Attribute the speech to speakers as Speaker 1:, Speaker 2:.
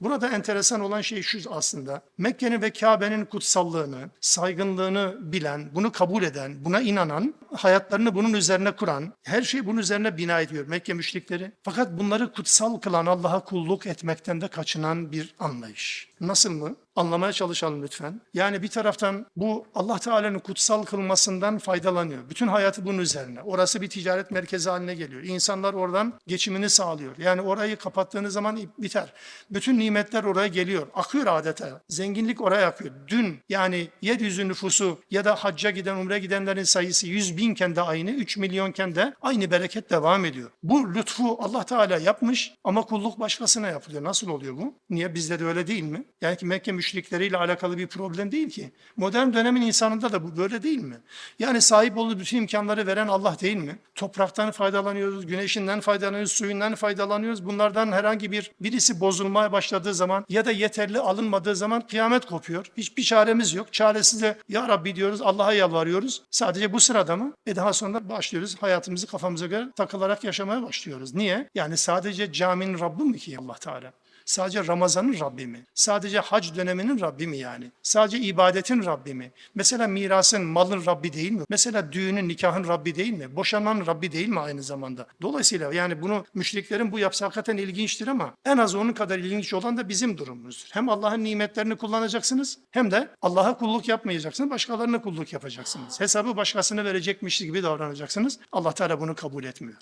Speaker 1: Burada enteresan olan şey şu aslında. Mekke'nin ve Kabe'nin kutsallığını, saygınlığını bilen, bunu kabul eden, buna inanan, hayatlarını bunun üzerine kuran, her şeyi bunun üzerine bina ediyor Mekke müşrikleri. Fakat bunları kutsal kılan, Allah'a kulluk etmekten de kaçınan bir anlayış. Nasıl mı? Anlamaya çalışalım lütfen. Yani bir taraftan bu Allah Teala'nın kutsal kılmasından faydalanıyor. Bütün hayatı bunun üzerine. Orası bir ticaret merkezi haline geliyor. İnsanlar oradan geçimini sağlıyor. Yani orayı kapattığınız zaman biter. Bütün nimetler oraya geliyor. Akıyor adeta. Zenginlik oraya akıyor. Dün yani yeryüzü nüfusu ya da hacca giden, umre gidenlerin sayısı 100 binken de aynı, 3 milyonken de aynı bereket devam ediyor. Bu lütfu Allah Teala yapmış ama kulluk başkasına yapılıyor. Nasıl oluyor bu? Niye bizde de öyle değil mi? Yani ki Mekke müşrikleriyle alakalı bir problem değil ki. Modern dönemin insanında da bu böyle değil mi? Yani sahip olduğu bütün imkanları veren Allah değil mi? Topraktan faydalanıyoruz, güneşinden faydalanıyoruz, suyundan faydalanıyoruz. Bunlardan herhangi bir birisi bozulmaya başladığı zaman ya da yeterli alınmadığı zaman kıyamet kopuyor. Hiçbir çaremiz yok. Çaresiz de ya Rabbi diyoruz, Allah'a yalvarıyoruz. Sadece bu sırada mı? E daha sonra başlıyoruz hayatımızı kafamıza göre takılarak yaşamaya başlıyoruz. Niye? Yani sadece caminin Rabbi mi ki Allah Teala? Sadece Ramazan'ın Rabbi mi? Sadece hac döneminin Rabbi mi yani? Sadece ibadetin Rabbi mi? Mesela mirasın, malın Rabbi değil mi? Mesela düğünün, nikahın Rabbi değil mi? Boşanmanın Rabbi değil mi aynı zamanda? Dolayısıyla yani bunu müşriklerin bu yapısı hakikaten ilginçtir ama en az onun kadar ilginç olan da bizim durumumuzdur. Hem Allah'ın nimetlerini kullanacaksınız hem de Allah'a kulluk yapmayacaksınız, başkalarına kulluk yapacaksınız. Hesabı başkasına verecekmiş gibi davranacaksınız. Allah Teala bunu kabul etmiyor.